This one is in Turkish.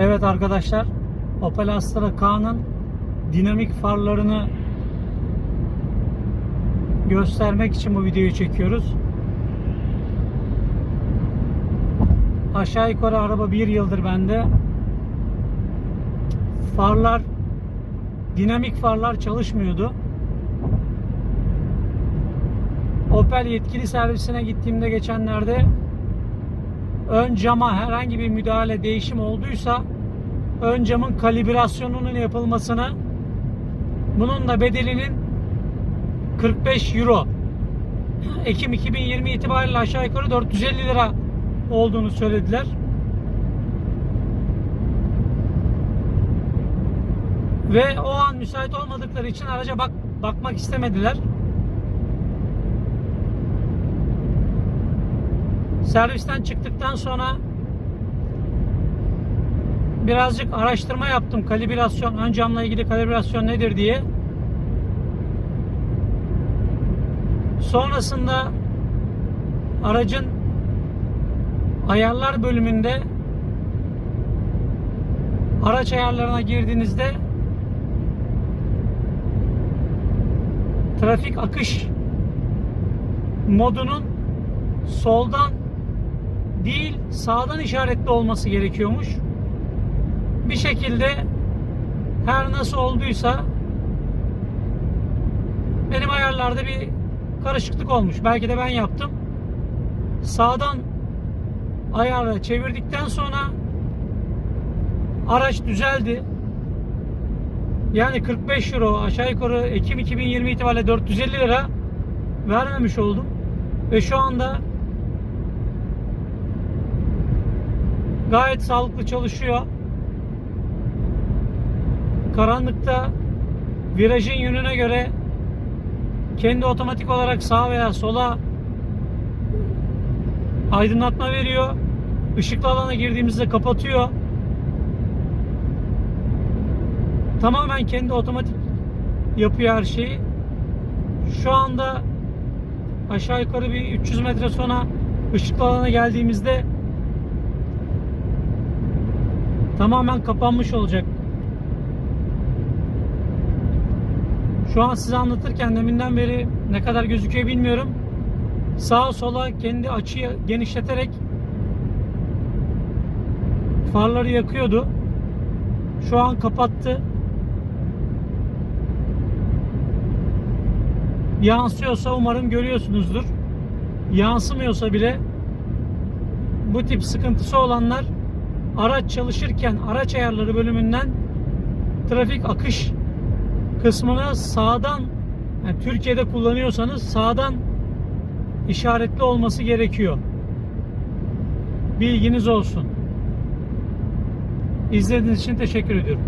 Evet arkadaşlar Opel Astra K'nın dinamik farlarını göstermek için bu videoyu çekiyoruz. Aşağı yukarı araba bir yıldır bende. Farlar dinamik farlar çalışmıyordu. Opel yetkili servisine gittiğimde geçenlerde ön cama herhangi bir müdahale değişim olduysa ön camın kalibrasyonunun yapılmasını bunun da bedelinin 45 euro Ekim 2020 itibariyle aşağı yukarı 450 lira olduğunu söylediler. Ve o an müsait olmadıkları için araca bak bakmak istemediler. Servisten çıktıktan sonra birazcık araştırma yaptım. Kalibrasyon, ön camla ilgili kalibrasyon nedir diye. Sonrasında aracın ayarlar bölümünde araç ayarlarına girdiğinizde trafik akış modunun soldan değil sağdan işaretli olması gerekiyormuş. Bir şekilde her nasıl olduysa benim ayarlarda bir karışıklık olmuş. Belki de ben yaptım. Sağdan ayarı çevirdikten sonra araç düzeldi. Yani 45 euro aşağı yukarı Ekim 2020 itibariyle 450 lira vermemiş oldum. Ve şu anda gayet sağlıklı çalışıyor. Karanlıkta virajın yönüne göre kendi otomatik olarak sağa veya sola aydınlatma veriyor. Işıklı alana girdiğimizde kapatıyor. Tamamen kendi otomatik yapıyor her şeyi. Şu anda aşağı yukarı bir 300 metre sonra ışıklı alana geldiğimizde tamamen kapanmış olacak. Şu an size anlatırken deminden beri ne kadar gözüküyor bilmiyorum. Sağa sola kendi açıyı genişleterek farları yakıyordu. Şu an kapattı. Yansıyorsa umarım görüyorsunuzdur. Yansımıyorsa bile bu tip sıkıntısı olanlar araç çalışırken araç ayarları bölümünden trafik akış kısmına sağdan yani Türkiye'de kullanıyorsanız sağdan işaretli olması gerekiyor. Bilginiz olsun. İzlediğiniz için teşekkür ediyorum.